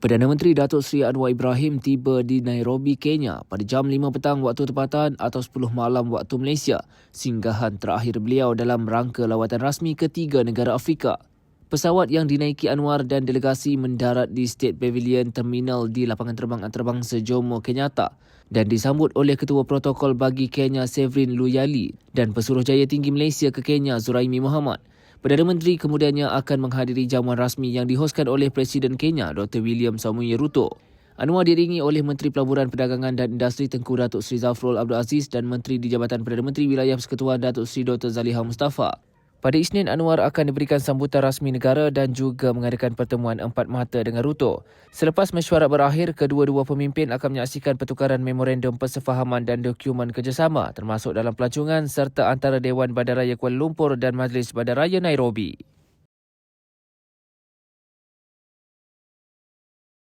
Perdana Menteri Datuk Seri Anwar Ibrahim tiba di Nairobi, Kenya pada jam 5 petang waktu tempatan atau 10 malam waktu Malaysia, singgahan terakhir beliau dalam rangka lawatan rasmi ke tiga negara Afrika. Pesawat yang dinaiki Anwar dan delegasi mendarat di State Pavilion Terminal di lapangan terbang antarabangsa Jomo Kenyatta dan disambut oleh Ketua Protokol bagi Kenya Severin Luyali dan Pesuruhjaya Tinggi Malaysia ke Kenya Zuraimi Muhammad. Perdana Menteri kemudiannya akan menghadiri jamuan rasmi yang dihoskan oleh Presiden Kenya Dr. William Samoei Ruto. Anwar diringi oleh Menteri Pelaburan Perdagangan dan Industri Tengku Datuk Seri Zafrul Abdul Aziz dan Menteri di Jabatan Perdana Menteri Wilayah Persekutuan Datuk Seri Dr. Zaliha Mustafa. Pada Isnin, Anwar akan diberikan sambutan rasmi negara dan juga mengadakan pertemuan empat mata dengan Ruto. Selepas mesyuarat berakhir, kedua-dua pemimpin akan menyaksikan pertukaran memorandum persefahaman dan dokumen kerjasama termasuk dalam pelancongan serta antara Dewan Bandaraya Kuala Lumpur dan Majlis Bandaraya Nairobi.